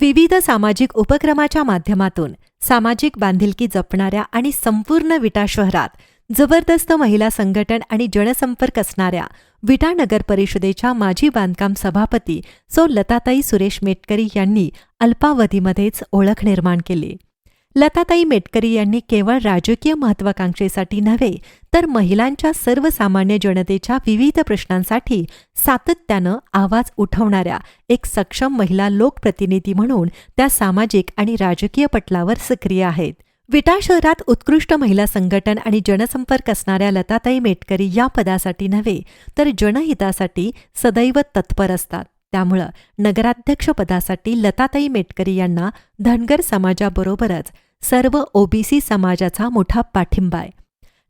विविध सामाजिक उपक्रमाच्या माध्यमातून सामाजिक बांधिलकी जपणाऱ्या आणि संपूर्ण विटा शहरात जबरदस्त महिला संघटन आणि जनसंपर्क असणाऱ्या विटा नगर परिषदेच्या माजी बांधकाम सभापती सो लताताई सुरेश मेटकरी यांनी अल्पावधीमध्येच ओळख निर्माण केली. लताताई मेटकरी यांनी केवळ राजकीय महत्वाकांक्षेसाठी नव्हे तर महिलांच्या सर्वसामान्य जनतेच्या विविध प्रश्नांसाठी सातत्यानं आवाज उठवणाऱ्या एक सक्षम महिला लोकप्रतिनिधी म्हणून त्या सामाजिक आणि राजकीय पटलावर सक्रिय आहेत. विटा शहरात उत्कृष्ट महिला संघटन आणि जनसंपर्क असणाऱ्या लताताई मेटकरी या पदासाठी नव्हे तर जनहितासाठी सदैव तत्पर असतात. त्यामुळं नगराध्यक्षपदासाठी लताताई मेटकरी यांना धनगर समाजाबरोबरच सर्व ओबीसी समाजाचा मोठा पाठिंबा आहे.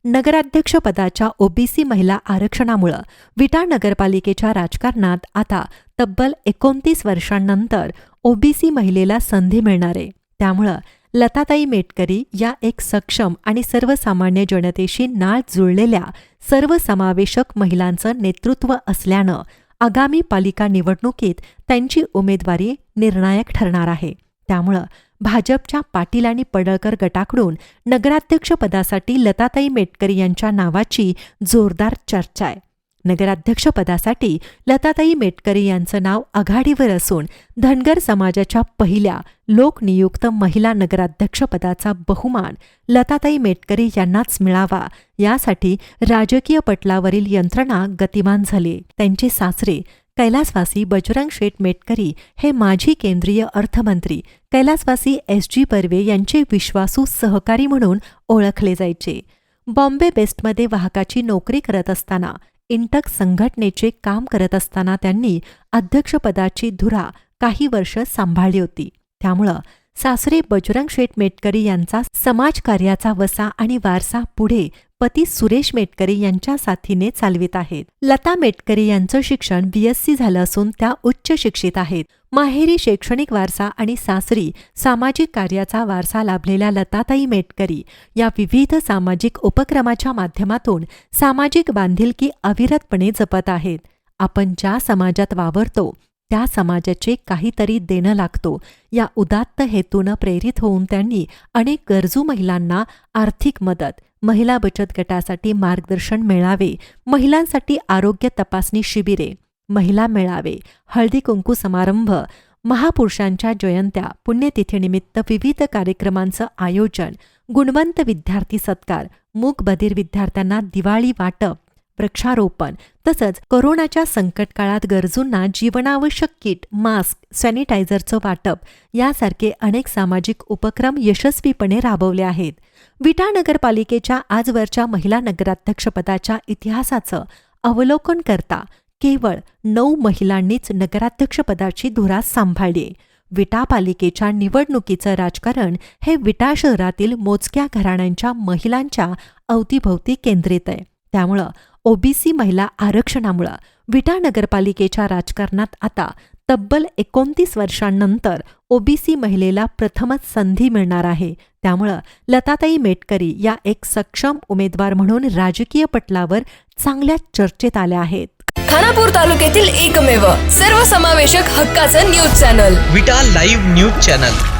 नगराध्यक्षपदाच्या ओबीसी महिला आरक्षणामुळं विटा नगरपालिकेच्या राजकारणात आता तब्बल एकोणतीस वर्षांनंतर ओबीसी महिलेला संधी मिळणार आहे. त्यामुळं लताताई मेटकरी या एक सक्षम आणि सर्वसामान्य जनतेशी नाळ जुळलेल्या सर्वसमावेशक महिलांचं नेतृत्व असल्यानं आगामी पालिका निवडणुकीत त्यांची उमेदवारी निर्णायक ठरणार आहे. त्यामुळं भाजपच्या पाटील आणि पडळकर गटाकडून नगराध्यक्षपदासाठी लताताई मेटकरी यांच्या नावाची जोरदार चर्चा आहे. नगराध्यक्षपदासाठी लताताई मेटकरी यांचं नाव आघाडीवर असून धनगर समाजाच्या पहिल्या लोकनियुक्त महिला नगराध्यक्षपदाचा बहुमान लताताई मेटकरी यांनाच मिळावा यासाठी राजकीय पटलावरील यंत्रणा गतिमान झाली. त्यांचे सासरे कैलासवासी बजरंग शेठ मेटकरी हे माजी केंद्रीय अर्थमंत्री कैलासवासी एस जी बर्वे यांचे विश्वासू सहकारी म्हणून ओळखले जायचे. बॉम्बे बेस्टमध्ये वाहकाची नोकरी करत असताना इंटक संघटनेचे काम करत असताना त्यांनी अध्यक्षपदाची धुरा काही वर्ष सांभाळली होती. त्यामुळं सासरे बजरंग शेठ मेटकरी यांचा समाजकार्याचा वसा आणि वारसा पुढे पती सुरेश मेटकरी यांच्या साथीने चालवित आहेत. लता मेटकरी यांचं शिक्षण बीएससी झालं असून त्या उच्च शिक्षित आहेत. माहेरी शैक्षणिक वारसा आणि सासरी सामाजिक कार्याचा वारसा लाभलेल्या लताताई मेटकरी या विविध सामाजिक उपक्रमाच्या माध्यमातून सामाजिक बांधिलकी अविरतपणे जपत आहेत. आपण ज्या समाजात वावरतो त्या समाजाचे काहीतरी देणं लागतो. या उदात्त हेतूनं प्रेरित होऊन त्यांनी अनेक गरजू महिलांना आर्थिक मदत महिला बचत गटासाठी मार्गदर्शन मिळावे. महिलांसाठी आरोग्य तपासणी शिबिरे. महिला मेळावे. हळदी कुंकू समारंभ. महापुरुषांच्या जयंत्या. पुण्यतिथीनिमित्त विविध कार्यक्रमांचं आयोजन. गुणवंत विद्यार्थी सत्कार. मूक बधिर विद्यार्थ्यांना दिवाळी वाटप. वृक्षारोपण तसंच कोरोनाच्या संकट काळात गरजूंना जीवनावश्यक किट मास्क सॅनिटायझरचं वाटप यासारखे अनेक सामाजिक उपक्रम यशस्वीपणे राबवले आहेत. विटा नगरपालिकेच्या आजवरच्या महिला नगराध्यक्षपदाच्या इतिहासाचं अवलोकन करता केवळ नऊ महिलांनीच नगराध्यक्षपदाची धुरा सांभाळली. विटा पालिकेच्या निवडणुकीचं राजकारण हे विटा शहरातील मोजक्या घराण्यांच्या महिलांच्या अवतीभोवती केंद्रित आहे. त्यामुळं ओबीसी महिला आरक्षणामुळं विटा नगरपालिकेच्या राजकारणात आता तब्बल एकोणतीस वर्षांनंतर ओबीसी महिलेला प्रथमच संधी मिळणार आहे. त्यामुळं लताताई मेटकरी या एक सक्षम उमेदवार म्हणून राजकीय पटलावर चांगल्या चर्चेत आल्या आहेत. खानापूर तालुक्यातील एकमेव सर्वसमावेशक हक्काचं news channel. Vita live news channel.